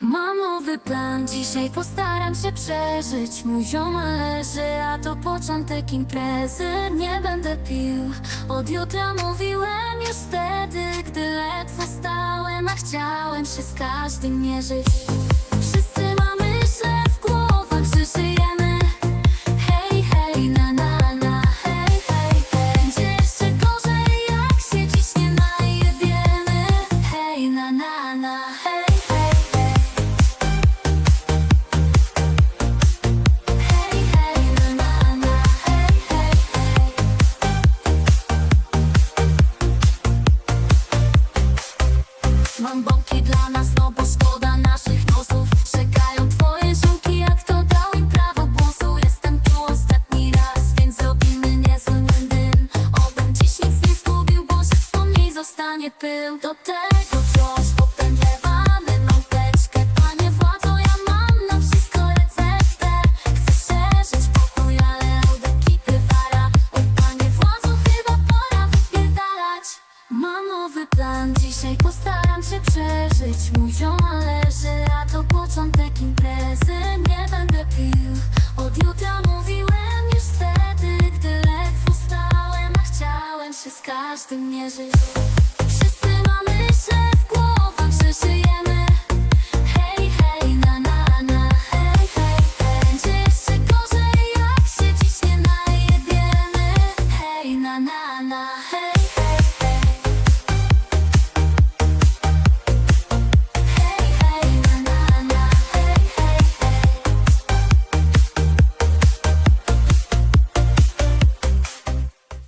Mam nowy plan, dzisiaj postaram się przeżyć. Mój ziomal leży, a to początek imprezy. Nie będę pił, od jutra mówiłem już wtedy Gdy ledwo stałem, a chciałem się z każdym mierzyć Wszyscy mamy źle w głowach, że żyjemy. Hej, hej, na, na, na, hej, hej, hej. Będzie jeszcze gorzej, jak się dziś nie najebiemy Hej, na, na, na, hej Mam dla nas, no bo szkoda naszych nosów Czekają twoje ziomki, jak to dał im prawo głosu. Jestem tu ostatni raz, więc zrobimy niezły dym Obym dziś nic nie zgubił, bo że wspomnień zostanie pył. Do tego coś, Mam nowy plan, dzisiaj postaram się przeżyć. Mój zioma leży, a to początek imprezy. Nie będę pił, od jutra mówiłem już wtedy Gdy lekko stałem, a chciałem się z każdym mierzyć. Wszyscy mamy się w głowach, że żyjemy. Na na. Hej.